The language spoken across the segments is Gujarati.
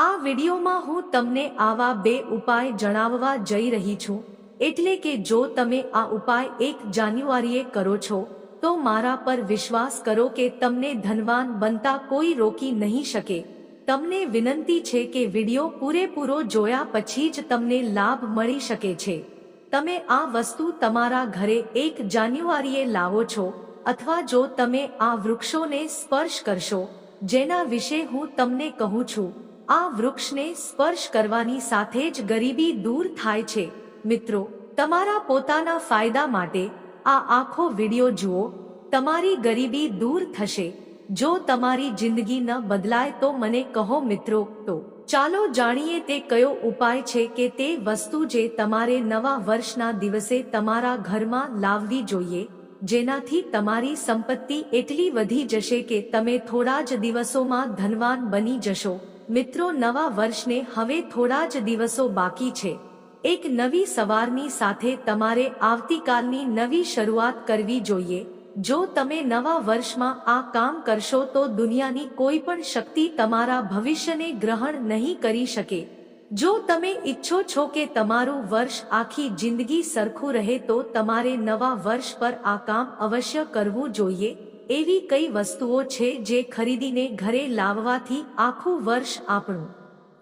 આ વિડીયોમાં હું તમને આવા બે ઉપાય જણાવવા જઈ રહી છું. એટલે કે જો તમે આ ઉપાય એક જાન્યુઆરીએ કરો છો, તો મારા પર વિશ્વાસ કરો કે તમને ધનવાન બનતા કોઈ રોકી નહીં શકે. તમને વિનંતી છે કે વીડિયો પૂરેપૂરો જોયા પછી જ તમને લાભ મળી શકે છે. તમે આ વસ્તુ તમારા ઘરે એક જાન્યુઆરીએ લાવો છો, અથવા જો તમે આ વૃક્ષોને સ્પર્શ કરશો, જેના વિશે હું તમને કહું છું આ વૃક્ષને સ્પર્શ કરવાની સાથે જ ગરીબી દૂર થાય છે. મિત્રો, તમારા પોતાના ફાયદા માટે આ આખો વિડિયો જુઓ. તમારી ગરીબી દૂર થશે. જો તમારી જિંદગી ન બદલાય તો મને કહો મિત્રો, તો ચાલો જાણીએ તે કયો ઉપાય છે કે તે વસ્તુ જે તમારે નવા વર્ષના દિવસે તમારા ઘરમાં લાવવી જોઈએ, જેનાથી તમારી સંપત્તિ એટલી વધી જશે કે તમે થોડા જ દિવસોમાં ધનવાન બની જશો. મિત્રો, નવા વર્ષને હવે થોડા જ દિવસો બાકી છે. એક નવી સવારની સાથે તમારે આવતીકાલની નવી શરૂઆત કરવી જોઈએ. જો તમે નવા વર્ષમાં આ કામ કરશો તો દુનિયાની કોઈ પણ શક્તિ તમારા ભવિષ્યને ગ્રહણ નહીં કરી શકે. જો તમે ઈચ્છો છો કે તમારું વર્ષ આખી જિંદગી સરખું રહે તો તમારે નવા વર્ષ પર આ કામ અવશ્ય કરવું જોઈએ. એવી કઈ વસ્તુઓ છે જે ખરીદીને ઘરે લાવવાથી આખું વર્ષ આપણું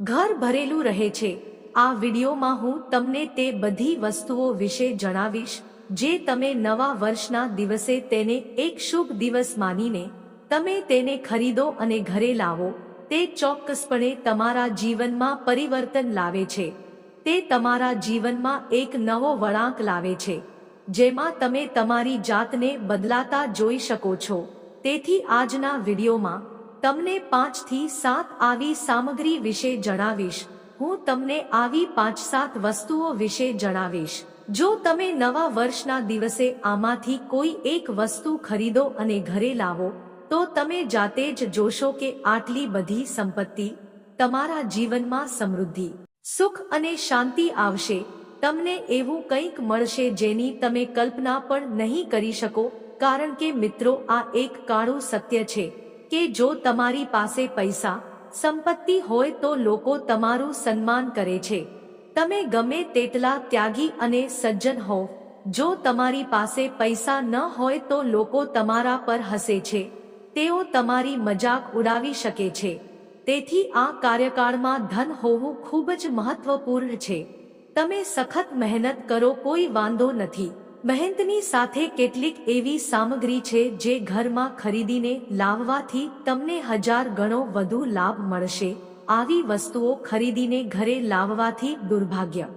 ઘર ભરેલું રહે છે? આ વિડીયોમાં હું તમને તે બધી વસ્તુઓ વિશે જણાવીશ, જે તમે નવા વર્ષના દિવસે તેને એક શુભ દિવસ માનીને તમે તેને ખરીદો અને ઘરે લાવો. તે ચોક્કસપણે તમારા જીવનમાં પરિવર્તન લાવે છે. તે તમારા જીવનમાં એક નવો વળાંક લાવે છે. જેમાં તમે તમારી જાતને બદલાતા જોઈ શકો છો. તેથી આજના વિડીયોમાં તમને પાંચથી સાત આવી સામગ્રી વિશે જણાવીશ. હું તમને આવી પાંચ સાત વસ્તુઓ વિશે જણાવીશ. જો તમે નવા વર્ષના દિવસે આમાંથી કોઈ એક વસ્તુ ખરીદો અને ઘરે લાવો, તો તમે જાતે જ જોશો કે આટલી બધી સંપત્તિ તમારા જીવનમાં સમૃદ્ધિ, સુખ અને શાંતિ આવશે. તમને એવું કંઈક મળશે જેની તમે કલ્પના પણ નહીં કરી શકો, કારણ કે મિત્રો, આ એક કાળું સત્ય છે, કે જો તમારી પાસે પૈસા, સંપત્તિ હોય તો લોકો તમારું સન્માન કરે છે. તમે ગમે તેટલા ત્યાગી અને સજ્જન હો, જો તમારી પાસે પૈસા ન હોય તો લોકો તમારા પર હસે છે, તેઓ તમારી મજાક ઉડાવી શકે છે. તેથી આ કાર્યકાળમાં ધન હોવું ખૂબ જ મહત્વપૂર્ણ છે. તમે સખત મહેનત કરો કોઈ વાંધો નથી. મહેનતની સાથે કેટલીક એવી સામગ્રી છે જે ઘરમાં ખરીદીને લાવવાથી તમને હજાર ગણો વધુ લાભ મળશે. આવી વસ્તુઓ ખરીદીને ઘરે લાવવાથી દુર્ભાગ્ય.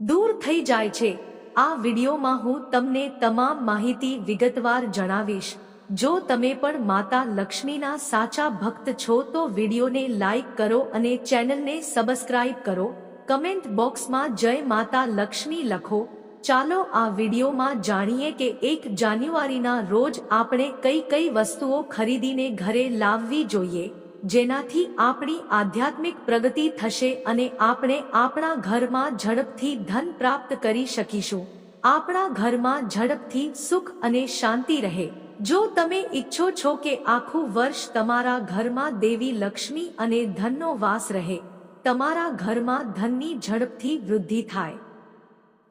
દૂર થઈ જાય છે. આ વિડીયોમાં હું તમને તમામ માહિતી વિગતવાર જણાવીશ. જો તમે પણ માતા લક્ષ્મીના સાચા ભક્ત છો તો વિડીયોને લાઈક કરો અને ચેનલને સબસ્ક્રાઇબ કરો. કમેન્ટ બોક્સમાં જય માતા લક્ષ્મી લખો. ચાલો આ વિડીયોમાં જાણીએ કે એક જાન્યુઆરીના રોજ આપણે કઈ કઈ વસ્તુઓ ખરીદીને ઘરે લાવવી જોઈએ, જેનાથી આપણી આધ્યાત્મિક પ્રગતિ થશે અને આપણે આપણા ઘરમાં ઝડપથી ધન પ્રાપ્ત કરી શકીશું. આપણા ઘરમાં ઝડપથી સુખ અને શાંતિ રહે. જો તમે ઈચ્છો છો કે આખું વર્ષ તમારા ઘરમાં દેવી લક્ષ્મી અને ધનનો વાસ રહે તમારા ઘરમાં ધનની ઝડપથી વૃદ્ધિ થાય.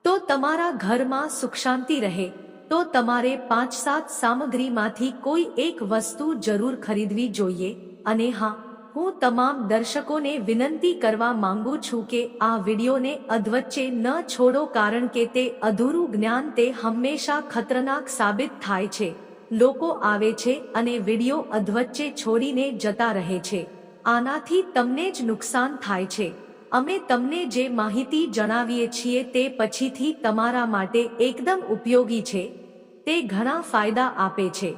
તો તમારા ઘરમાં સુખ શાંતિ રહે. તો તમારે પાંચ સાત સામગ્રીમાંથી કોઈ એક વસ્તુ જરૂર ખરીદવી જોઈએ. અને હા, હું તમામ દર્શકોને વિનંતી કરવા માંગુ છું કે આ વિડીયોને અધવચ્ચે ન છોડો કારણ કે તે અધૂરું જ્ઞાન તે હંમેશા ખતરનાક સાબિત થાય છે. લોકો આવે છે અને વીડિયો અધવચ્ચે છોડીને જતા રહે છે. આનાથી તમને જ નુકસાન થાય છે. અમે તમને જે માહિતી જણાવીએ છીએ તે પછીથી તમારા માટે એકદમ ઉપયોગી છે. તે ઘણા ફાયદા આપે છે.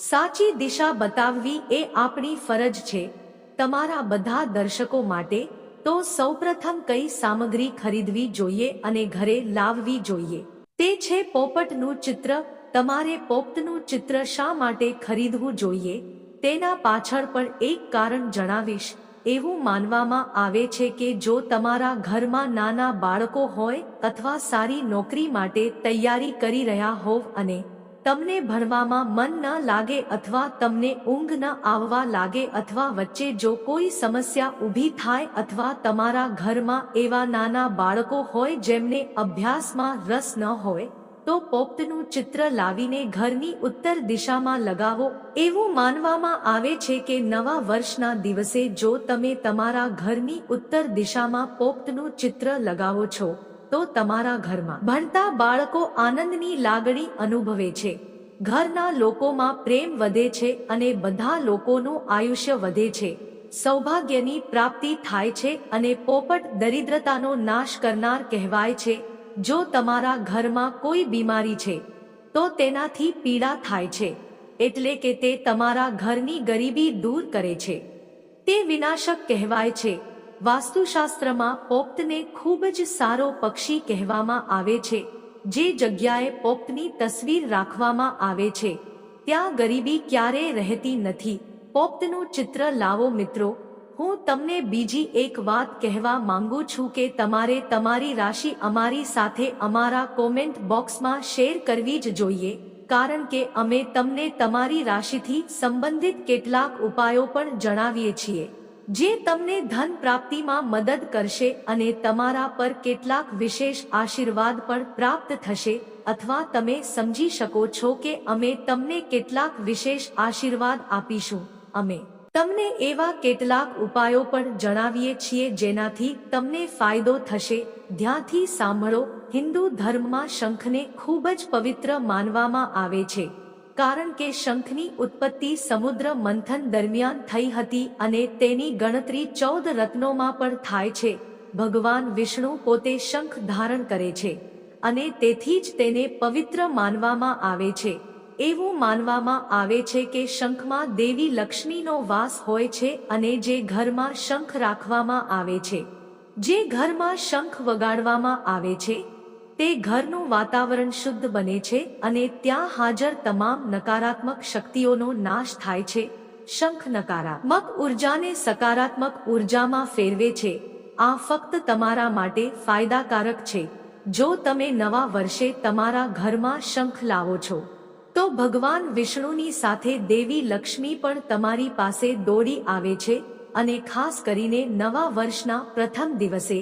સાચી દિશા બતાવવી એ આપણી ફરજ છે. તમારા બધા દર્શકો માટે તો સૌપ્રથમ કઈ સામગ્રી ખરીદવી જોઈએ અને ઘરે લાવવી જોઈએ. તે છે પોપટનું ચિત્ર. તમારે પોપટનું ચિત્ર શા માટે ખરીદવું જોઈએ? તેના પાછળ પણ એક કારણ જણાવીશ. એવું માનવામાં આવે છે કે જો તમારા ઘરમાં નાના બાળકો હોય અથવા સારી નોકરી માટે તૈયારી કરી રહ્યા હોવ અને તમને ભણવામાં મન ન લાગે અથવા તમને ઊંઘ ન આવવા લાગે અથવા વચ્ચે જો કોઈ સમસ્યા ઊભી થાય અથવા તમારા ઘરમાં એવા નાના બાળકો હોય જેમને અભ્યાસમાં રસ ન હોય તો પોપટનું ચિત્ર લાવીને ઘરની ઉત્તર દિશામાં લગાવો. એવું માનવામાં આવે છે કે નવા વર્ષના દિવસે જો તમે તમારા ઘરની ઉત્તર દિશામાં પોપટનું ચિત્ર લગાવો છો, તો તમારા ઘરમાં ભણતા બાળકો આનંદની લાગણી અનુભવે છે. ઘરના લોકોમાં પ્રેમ વધે છે અને બધા લોકોનું આયુષ્ય વધે છે. સૌભાગ્યની પ્રાપ્તિ થાય છે અને પોપટ દરિદ્રતાનો નાશ કરનાર કહેવાય છે. જો તમારા ઘરમાં કોઈ બીમારી છે, તો તેનાથી પીડા થાય છે, એટલે કે તે તમારા ઘરની ગરીબી દૂર કરે છે. તે વિનાશક કહેવાય છે. વાસ્તુશાસ્ત્રમાં પોપ્તને ખૂબ જ સારો પક્ષી કહેવામાં આવે છે, જે જગ્યાએ પોપ્તની તસવીર રાખવામાં આવે છે. ત્યાં ગરીબી ક્યારેય રહેતી નથી. પોપ્તનું ચિત્ર લાવો મિત્રો હું તમને બીજી એક વાત કહેવા માંગુ છું કે તમારે તમારી રાશિ અમારી સાથે અમારા કોમેન્ટ બોક્સમાં શેર કરવી જ જોઈએ, કારણ કે અમે તમને તમારી રાશિથી સંબંધિત કેટલાક ઉપાયો પણ જણાવીએ છીએ, જે તમને ધન પ્રાપ્તિમાં મદદ કરશે અને તમારા પર કેટલાક વિશેષ આશીર્વાદ પણ પ્રાપ્ત થશે, અથવા તમે સમજી શકો છો કે અમે તમને કેટલાક વિશેષ આશીર્વાદ આપીશું, અમે તમને એવા કેટલાક ઉપાયો પણ જણાવીએ છીએ જેનાથી તમને ફાયદો થશે. ધ્યાનથી સાંભળો, હિન્દુ ધર્મમાં શંખને ખૂબ જ પવિત્ર માનવામાં આવે છે. કારણ કે શંખની ઉત્પત્તિ સમુદ્ર મંથન દરમિયાન થઈ હતી અને તેની ગણતરી ચૌદ રત્નોમાં પણ થાય છે. ભગવાન વિષ્ણુ પોતે શંખ ધારણ કરે છે અને તેથી જ તેને પવિત્ર માનવામાં આવે છે. એવું માનવામાં આવે છે કે શંખમાં દેવી લક્ષ્મીનો વાસ હોય છે અને જે ઘરમાં શંખ રાખવામાં આવે છે. જે ઘરમાં શંખ વગાડવામાં આવે છે, તે ઘરનું વાતાવરણ શુદ્ધ બને છે અને ત્યાં હાજર તમામ નકારાત્મક શક્તિઓનો નાશ થાય છે. શંખ નકારાત્મક ઉર્જાને સકારાત્મક ઉર્જામાં ફેરવે છે. આ ફક્ત તમારા માટે ફાયદાકારક છે. જો તમે નવા વર્ષે તમારા ઘરમાં શંખ લાવો છો તો ભગવાન વિષ્ણુની સાથે દેવી લક્ષ્મી પણ તમારી પાસે દોડી આવે છે અને ખાસ કરીને નવા વર્ષના પ્રથમ દિવસે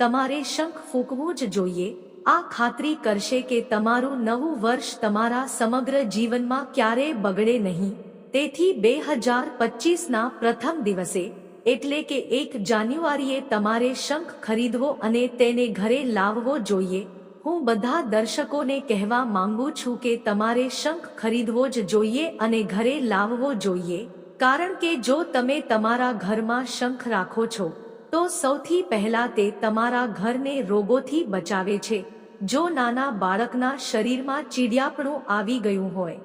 તમારે શંખ ફૂંકવું જ જોઈએ. આ ખાતરી કરશે કે તમારું નવું વર્ષ તમારા સમગ્ર જીવનમાં ક્યારેય બગડે નહીં. તેથી બે હજાર પચીસના પ્રથમ દિવસે, એટલે કે એક જાન્યુઆરીએ તમારે શંખ ખરીદવો અને તેને ઘરે લાવવો જોઈએ. હું બધા દર્શકોને કહેવા માંગુ છું કે તમારે શંખ ખરીદવો જ જોઈએ અને ઘરે લાવવો જોઈએ. કારણ કે જો તમે તમારા ઘરમાં શંખ રાખો છો, તો સૌથી પહેલા તે તમારા ઘરને રોગોથી બચાવે છે. જો નાના બાળકના શરીરમાં ચીડિયાપણું આવી ગયું હોય,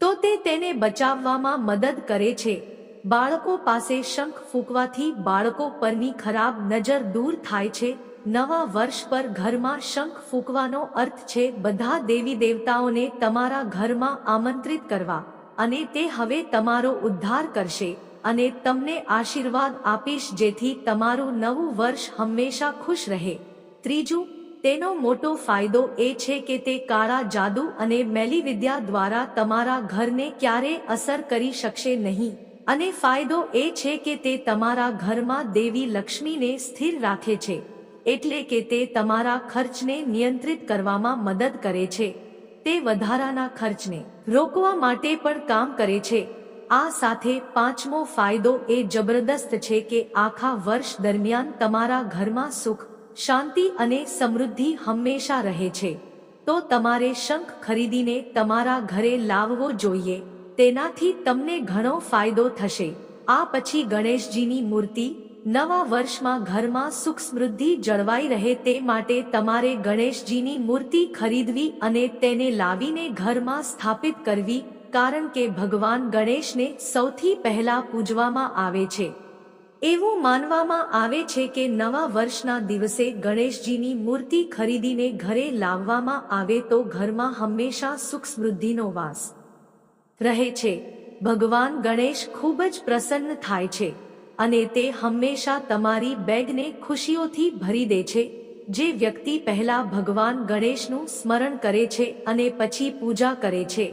તો તે તેને બચાવવામાં મદદ કરે છે. બાળકો પાસે શંખ ફૂંકવાથી બાળકો પરની ખરાબ નજર દૂર થાય છે નવા વર્ષ પર ઘરમાં શંખ ફૂંકવાનો અર્થ છે બધા દેવી દેવતાઓને તમારા ઘરમાં આમંત્રિત કરવા અને તે હવે તમારો ઉદ્ધાર કરશે અને તમને આશીર્વાદ આપીશ જેથી તમારું નવું વર્ષ હંમેશા ખુશ રહે. ત્રીજું, તેનો મોટો ફાયદો એ છે કે તે કાળા જાદુ અને મેલી વિદ્યા દ્વારા તમારા ઘરને ક્યારે અસર કરી શકશે નહીં. અને ફાયદો એ છે કે તે તમારા ઘરમાં દેવી લક્ષ્મીને સ્થિર રાખે છે. એટલે કે તે તમારા ખર્ચને નિયંત્રિત કરવામાં મદદ કરે છે. તે વધારાના ખર્ચને રોકવા માટે પણ કામ કરે છે. આ સાથે પાંચમો ફાયદો એ જબરદસ્ત છે કે આખા વર્ષ દરમિયાન તમારા ઘરમાં સુખ, શાંતિ અને સમૃદ્ધિ હંમેશા રહે છે. તો તમારે શંખ ખરીદીને તમારા ઘરે લાવવો જોઈએ. તેનાથી તમને ઘણો ફાયદો થશે. આ પછી ગણેશજીની મૂર્તિ નવા વર્ષમાં ઘરમાં સુખ સમૃદ્ધિ જળવાઈ રહે તે માટે તમારે ગણેશજીની મૂર્તિ ખરીદવી અને તેને લાવીને ઘરમાં સ્થાપિત કરવી, કારણ કે ભગવાન ગણેશને સૌથી પહેલા પૂજવામાં આવે છે. એવું માનવામાં આવે છે કે નવા વર્ષના દિવસે ગણેશજીની મૂર્તિ ખરીદીને ઘરે લાવવામાં આવે તો ઘરમાં હંમેશા સુખ સમૃદ્ધિનો વાસ રહે છે. ભગવાન ગણેશ ખૂબ જ પ્રસન્ન થાય છે. અને તે હંમેશા તમારી બેગને ખુશીઓથી ભરી દે છે. જે વ્યક્તિ પહેલા ભગવાન ગણેશનું સ્મરણ કરે છે અને પછી પૂજા કરે છે,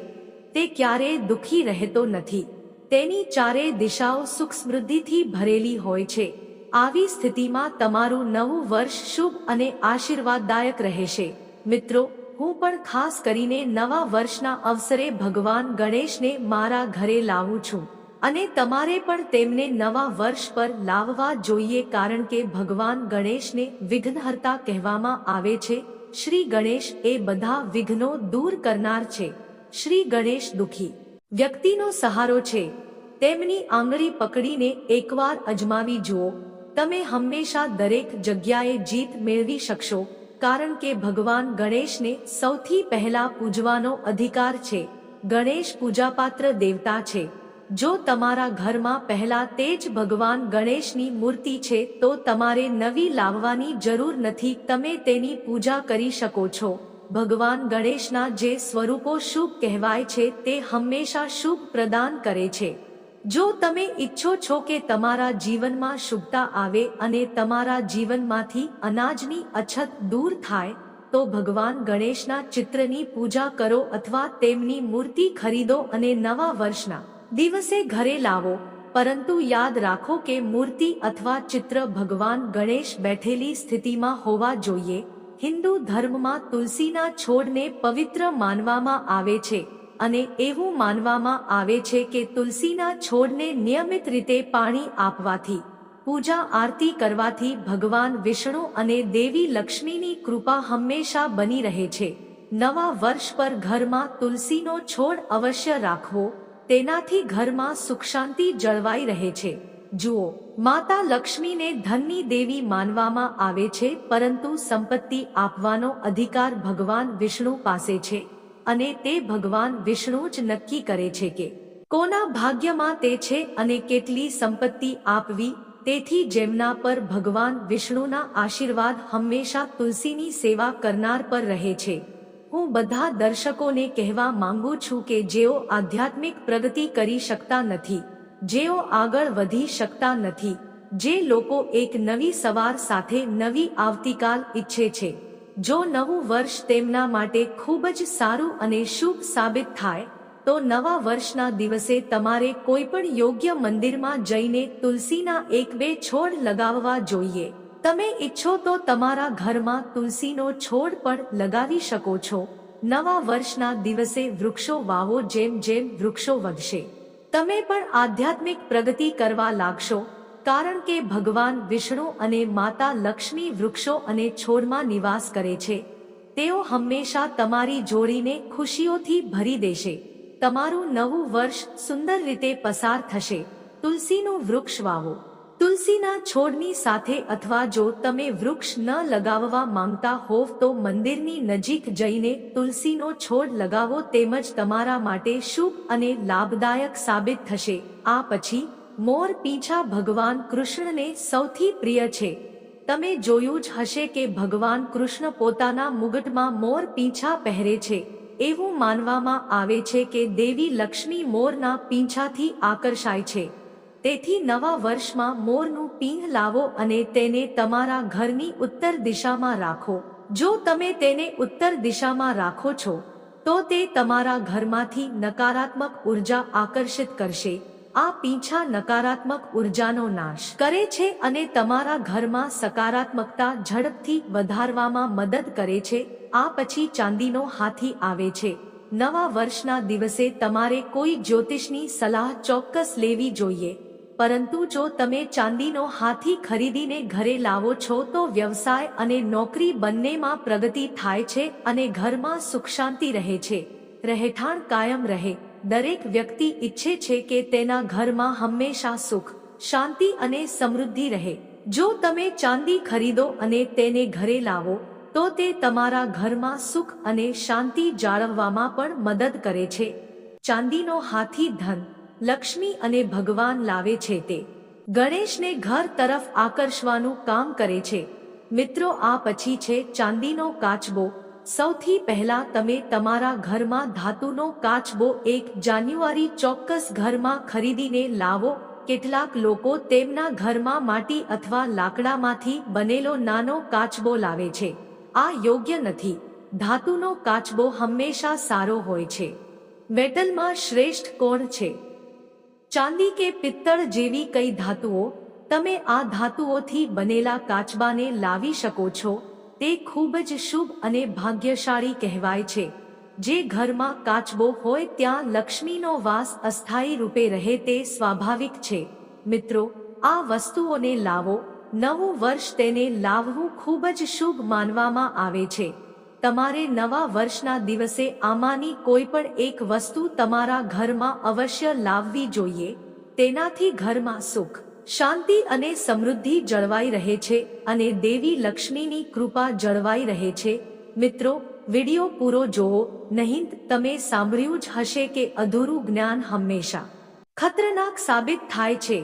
તે ક્યારેય દુઃખી રહેતો નથી. તેની ચારે દિશાઓ સુખ સમૃદ્ધિથી ભરેલી હોય છે. આવી સ્થિતિમાં તમારું નવું વર્ષ શુભ અને આશીર્વાદદાયક રહેશે. મિત્રો, હું પણ ખાસ કરીને નવા વર્ષના અવસરે ભગવાન ગણેશને મારા ઘરે લાવું છું. અને તમારે પણ તેમને નવા વર્ષ પર લાવવા જોઈએ કારણ કે ભગવાન ગણેશને વિઘ્નહર્તા કહેવામાં આવે છે. શ્રી ગણેશ એ બધા વિઘ્નો દૂર કરનાર છે. શ્રી ગણેશ દુખી. વ્યક્તિનો સહારો છે. તેમની આંગળી પકડીને એકવાર અજમાવી જુઓ. તમે હંમેશા દરેક જગ્યાએ જીત મેળવી શકશો, કારણ કે ભગવાન ગણેશને સૌથી પહેલા પૂજવાનો અધિકાર છે. ગણેશ પૂજાપાત્ર દેવતા છે. જો તમારા ઘરમાં પહેલા તે જ ભગવાન ગણેશની મૂર્તિ છે, તો તમારે નવી લાવવાની જરૂર નથી. તમે તેની પૂજા કરી શકો છો. ભગવાન ગણેશના જે સ્વરૂપો શુભ કહેવાય છે, તે હંમેશા શુભ પ્રદાન કરે છે. જો તમે ઈચ્છો છો કે તમારા જીવનમાં શુભતા આવે અને તમારા જીવનમાંથી અનાજની અછત દૂર થાય, તો ભગવાન ગણેશના ચિત્રની પૂજા કરો અથવા તેમની મૂર્તિ ખરીદો અને નવા વર્ષના દિવસે ઘરે લાવો, પરંતુ યાદ રાખો કે મૂર્તિ અથવા ચિત્ર ભગવાન ગણેશ બેઠેલી સ્થિતિમાં હોવા જોઈએ. હિન્દુ ધર્મમાં તુલસીના છોડને પવિત્ર માનવામાં આવે છે અને એવું માનવામાં આવે છે કે તુલસીના છોડને નિયમિત રીતે પાણી આપવાથી, પૂજા આરતી કરવાથી ભગવાન વિષ્ણુ અને દેવી લક્ષ્મીની કૃપા હંમેશા બની રહે છે. નવા વર્ષ પર ઘરમાં તુલસીનો છોડ અવશ્ય રાખવો. તેનાથી ઘરમાં સુખ શાંતિ જળવાઈ રહે છે. જુઓ, માતા લક્ષ્મીને ધનની દેવી માનવામાં આવે છે, પરંતુ સંપત્તિ આપવાનો અધિકાર ભગવાન વિષ્ણુ પાસે છે અને તે ભગવાન વિષ્ણુ જ નક્કી કરે છે કે કોના ભાગ્યમાં તે છે અને કેટલી સંપત્તિ આપવી, તેથી જેમના પર ભગવાન વિષ્ણુના આશીર્વાદ હંમેશા તુલસીની સેવા કરનાર પર રહે છે. હું બધા દર્શકોને કહેવા માંગુ છું કે જેઓ આધ્યાત્મિક પ્રગતિ કરી શકતા નથી, જેઓ આગળ વધી શકતા નથી, જે લોકો એક નવી સવાર સાથે નવી આવતીકાલ ઈચ્છે છે, જો નવું વર્ષ તેમના માટે ખૂબ જ સારું અને શુભ સાબિત થાય, તો નવા વર્ષના દિવસે તમારે કોઈ પણ યોગ્ય મંદિરમાં જઈને તુલસીના એક બે છોડ લગાવવા જોઈએ. તમે ઈચ્છો તો તમારા ઘરમાં તુલસીનો છોડ પણ લગાવી શકો છો. નવા વર્ષના દિવસે વૃક્ષો વાવો જેમ જેમ વૃક્ષો વધશે. તમે પણ આધ્યાત્મિક પ્રગતિ કરવા લાગશો, કારણ કે ભગવાન વિષ્ણુ અને માતા લક્ષ્મી વૃક્ષો અને છોડમાં નિવાસ કરે છે. તેઓ હંમેશા તમારી જોડીને ખુશીઓથી ભરી દેશે. તમારું નવું વર્ષ સુંદર રીતે પસાર થશે. તુલસીનું વૃક્ષ વાવો. તુલસીના છોડની સાથે અથવા જો તમે વૃક્ષ ન લગાવવા માંગતા હોવ તો મંદિરની નજીક જઈને તુલસીનો છોડ લગાવો તેમજ તમારા માટે શુભ અને લાભદાયક સાબિત થશે. આ પછી, મોર પીંછા ભગવાન કૃષ્ણને સૌથી પ્રિય છે. તમે જોયું જ હશે કે ભગવાન કૃષ્ણ પોતાના મુગટમાં મોર પીંછા પહેરે છે. એવું માનવામાં આવે છે કે દેવી લક્ષ્મી મોરના પીંછાથી આકર્ષાય છે. તેથી નવા વર્ષમાં મોરનું પીંઘ લાવો અને તેને તમારા ઘરની ઉત્તર દિશામાં રાખો. જો તમે તેને ઉત્તર દિશામાં રાખો છો, તો તે તમારા ઘરમાંથી નકારાત્મક ઊર્જા આકર્ષિત કરશે. આ પીંછા નકારાત્મક ઉર્જાનો નાશ કરે છે અને તમારા ઘરમાં સકારાત્મકતા ઝડપથી વધારવામાં મદદ કરે છે. આ પછી ચાંદીનો હાથી આવે છે. નવા વર્ષના દિવસે તમારે કોઈ જ્યોતિષની સલાહ ચોક્કસ લેવી જોઈએ. પરંતુ જો તમે ચાંદીનો હાથી ખરીદીને ઘરે લાવો છો તો વ્યવસાય અને નોકરી બંનેમાં પ્રગતિ થાય છે અને ઘરમાં સુખ શાંતિ રહે છે. રહેઠાણ કાયમ રહે. દરેક વ્યક્તિ ઈચ્છે છે કે તેના ઘરમાં હંમેશા સુખ, શાંતિ અને સમૃદ્ધિ રહે. જો તમે ચાંદી ખરીદો અને તેને ઘરે લાવો, તો તે તમારા ઘરમાં સુખ અને શાંતિ જાળવવામાં પણ મદદ કરે છે. ચાંદીનો હાથી ધન લક્ષ્મી અને ભગવાન લાવે છે તે. ગણેશને ઘર તરફ આકર્ષવાનું કામ કરે છે. મિત્રો, આ પછી છે ચાંદીનો કાચબો. સૌથી પહેલા તમે તમારા ઘરમાં ધાતુનો કાચબો એક જાન્યુઆરી ચોક્કસ ઘરમાં ખરીદીને લાવો. કેટલાક લોકો તેમના ઘરમાં માટી અથવા લાકડામાંથી બનેલો નાનો કાચબો લાવે છે. આ યોગ્ય નથી. ધાતુનો કાચબો હંમેશા સારો હોય છે. મેટલમાં શ્રેષ્ઠ કોણ છે? ચાંદી કે પિત્તળ જેવી કઈ ધાતુઓ તમે આ ધાતુઓથી બનેલા કાચબાને લાવી શકો છો, તે ખૂબ જ શુભ અને ભાગ્યશાળી કહેવાય છે. જે ઘરમાં કાચબો હોય ત્યાં લક્ષ્મીનો વાસ અસ્થાયી રૂપે રહે તે સ્વાભાવિક છે. મિત્રો, આ વસ્તુઓને લાવો. નવું વર્ષ તેને લાવવું ખૂબ જ શુભ માનવામાં આવે છે. તમારે નવા વર્ષના દિવસે આમાંની કોઈ પણ એક વસ્તુ તમારા ઘરમાં અવશ્ય લાવવી જોઈએ. તેનાથી ઘરમાં સુખ, શાંતિ અને સમૃદ્ધિ જળવાઈ રહે છે અને દેવી લક્ષ્મીની કૃપા જળવાઈ રહે છે. મિત્રો, વિડિયો પૂરો જોવો નહીં તમે સાંભળ્યું જ હશે કે અધૂરું જ્ઞાન હંમેશા ખતરનાક સાબિત થાય છે.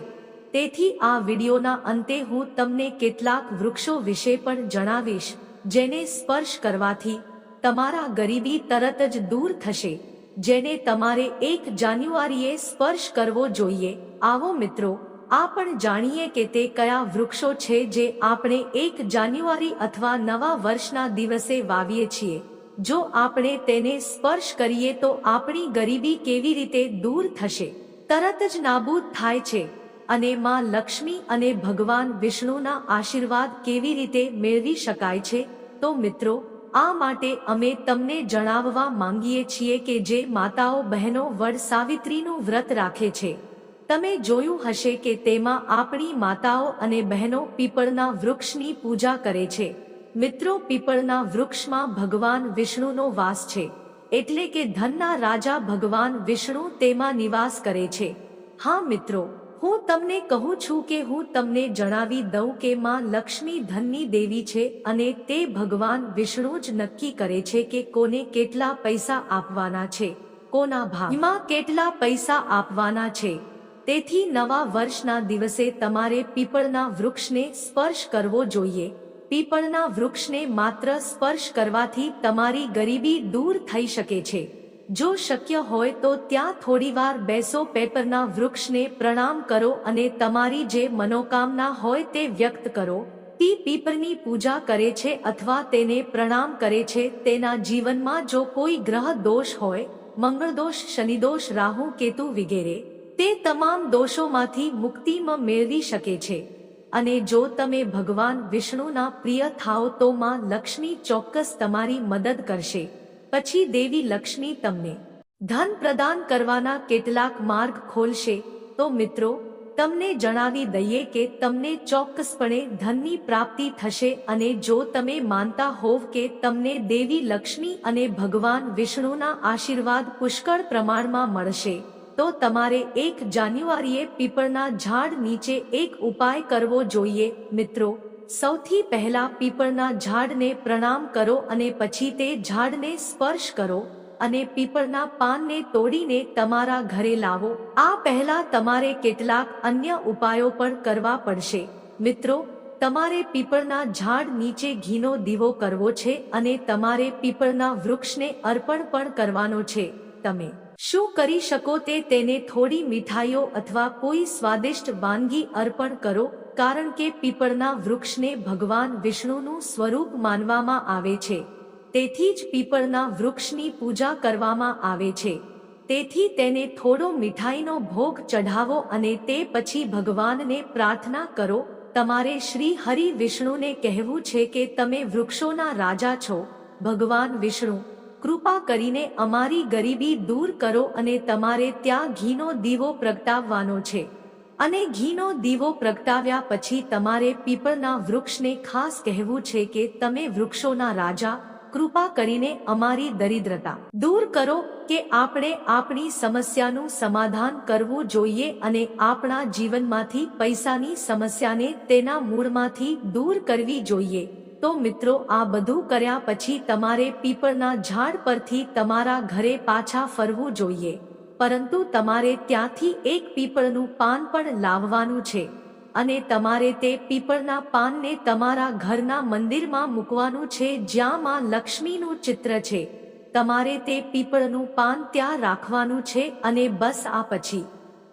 તેથી આ વિડિયોના અંતે હું તમને કેટલાક વૃક્ષો વિશે પણ જણાવીશ. જેને સ્પર્શ કરવાથી તમારા ગરીબી તરત જ દૂર થશે. જેને તમારે એક જાન્યુઆરીએ સ્પર્શ કરવો જોઈએ. આવો મિત્રો આ પણ જાણીએ કે તે કયા વૃક્ષો છે જે આપણે એક જાન્યુઆરી અથવા નવા વર્ષના દિવસે વાવીએ છીએ. જો આપણે તેને સ્પર્શ કરીએ તો આપણી ગરીબી કેવી રીતે દૂર થશે? તરત જ નાબૂદ થાય છે. અને માં લક્ષ્મી અને ભગવાન વિષ્ણુના આશીર્વાદ કેવી રીતે મેળવી શકાય છે? તો મિત્રો, આ માટે અમે તમને જણાવવા માંગીએ છીએ કે જે માતાઓ બહેનો વડ સાવિત્રીનું વ્રત રાખે છે. તમે જોયું હશે કે તેમાં આપણી માતાઓ અને બહેનો પીપળના વૃક્ષની પૂજા કરે છે. મિત્રો, પીપળના વૃક્ષમાં ભગવાન વિષ્ણુનો વાસ છે. એટલે કે ધનના રાજા ભગવાન વિષ્ણુ તેમાં નિવાસ કરે છે. હા મિત્રો હું તમને કહું છું કે હું તમને જણાવી દઉં કે માં લક્ષ્મી ધનની દેવી છે અને તે ભગવાન વિષ્ણુ જ નક્કી કરે છે કે કોને કેટલા પૈસા આપવાના છે, કોના ભાગમાં કેટલા પૈસા આપવાના છે, તેથી નવા વર્ષના દિવસે તમારે પીપળના વૃક્ષને સ્પર્શ કરવો જોઈએ. પીપળના વૃક્ષને માત્ર સ્પર્શ કરવાથી તમારી ગરીબી દૂર થઈ શકે છે. જો શક્ય હોય તો ત્યાં થોડીવાર બેસો, પેપરના વૃક્ષને પ્રણામ કરો અને તમારી જે મનોકામના હોય તે વ્યક્ત કરો. તે પીપળની પૂજા કરે છે અથવા તેને પ્રણામ કરે છે. તેના જીવનમાં જો કોઈ ગ્રહ દોષ હોય, મંગળદોષ, શનિદોષ, રાહુ, કેતુ વગેરે, તે તમામ દોષોમાંથી મુક્તિમાં મેળવી શકે છે. અને જો તમે ભગવાન વિષ્ણુના પ્રિય થાઓ તો માં લક્ષ્મી ચોક્કસ તમારી મદદ કરશે. પછી દેવી લક્ષ્મી તમને ધન પ્રદાન કરવાના કેટલાક માર્ગ ખોલશે. તો મિત્રો, તમને જણાવી દઈએ કે તમને ચોક્કસપણે ધનની પ્રાપ્તિ થશે અને જો તમે માનતા હોવ કે તમને દેવી લક્ષ્મી અને ભગવાન વિષ્ણુના આશીર્વાદ પુષ્કળ પ્રમાણમાં મળશે, તો તમારે એક જાન્યુઆરીએ પીપળના ઝાડ નીચે એક ઉપાય કરવો જોઈએ. મિત્રો સૌથી પહેલા પીપળના ઝાડને પ્રણામ કરો અને પછી તે ઝાડને સ્પર્શ કરો અને પીપળના પાનને તોડીને તમારા ઘરે લાવો. આ પહેલા તમારે કેટલાક અન્ય ઉપાયો પણ કરવા પડશે. મિત્રો, તમારે પીપળના ઝાડ નીચે ઘીનો દીવો કરવો છે અને તમારે પીપળના વૃક્ષને અર્પણ પણ કરવાનો છે. તમે શું કરી શકો તે તેને થોડી મીઠાઈઓ અથવા કોઈ સ્વાદિષ્ટ વાનગી અર્પણ કરો, કારણ કે પીપળના વૃક્ષને ભગવાન વિષ્ણુનું સ્વરૂપ માનવામાં આવે છે. તેથી જ પીપળના વૃક્ષની પૂજા કરવામાં આવે છે. તેથી તેને થોડો મીઠાઈનો ભોગ ચઢાવો અને તે પછી ભગવાનને પ્રાર્થના કરો, તમારે શ્રી હરિ વિષ્ણુને કહેવું છે કે તમે વૃક્ષોના રાજા છો, ભગવાન વિષ્ણુ. કૃપા કરીને અમારી ગરીબી દૂર કરો અને તમારે ત્યાં ઘીનો દીવો પ્રગટાવવાનો છે. અને ઘીનો દીવો પ્રગટાવ્યા પછી તમારે પીપળના વૃક્ષને ખાસ કહેવું છે કે તમે વૃક્ષોના રાજા, કૃપા કરીને અમારી દરિદ્રતા દૂર કરો કે આપણે આપણી સમસ્યાનું સમાધાન કરવું જોઈએ અને આપણા જીવનમાંથી પૈસાની સમસ્યાને તેના મૂળમાંથી દૂર કરવી જોઈએ. તો મિત્રો, આ બધું કર્યા પછી તમારે પીપળના ઝાડ પરથી તમારા ઘરે પાછા ફરવું જોઈએ. પરંતુ તમારે ત્યાંથી એક પીપળનું પાન પણ લાવવાનું છે. અને તમારે તે પીપળના પાનને તમારા ઘરના મંદિરમાં મૂકવાનું છે જ્યાં લક્ષ્મીનું ચિત્ર છે. તમારે તે પીપળનું પાન ત્યાં રાખવાનું છે અને બસ આ પછી.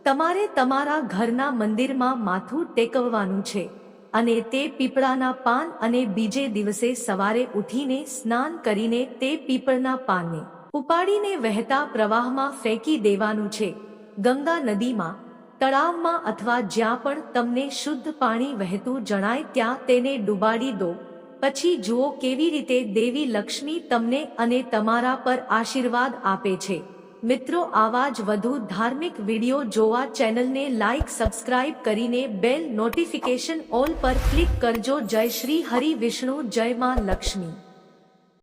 તમારે તમારા ઘરના મંદિરમાં માથું ટેકવવાનું છે. અને તે પીપળાના પાન અને બીજે દિવસે સવારે ઉઠીને સ્નાન કરીને તે પીપળના પાનને ઉપાડીને વહેતા પ્રવાહમાં ફેંકી દેવાનું છે. ગંગા નદીમાં, તળાવમાં અથવા જ્યાં પણ તમને શુદ્ધ પાણી વહેતું જણાય ત્યાં તેને ડુબાડી દો. પછી જુઓ કેવી રીતે દેવી લક્ષ્મી તમને અને તમારા પર આશીર્વાદ આપે છે. મિત્રો, આવા જ વધુ ધાર્મિક વીડિયો જોવા ચેનલને લાઇક સબસ્ક્રાઇબ કરીને બેલ નોટિફિકેશન ઓલ પર ક્લિક કરજો. જય શ્રી હરિ વિષ્ણુ, જય માં લક્ષ્મી.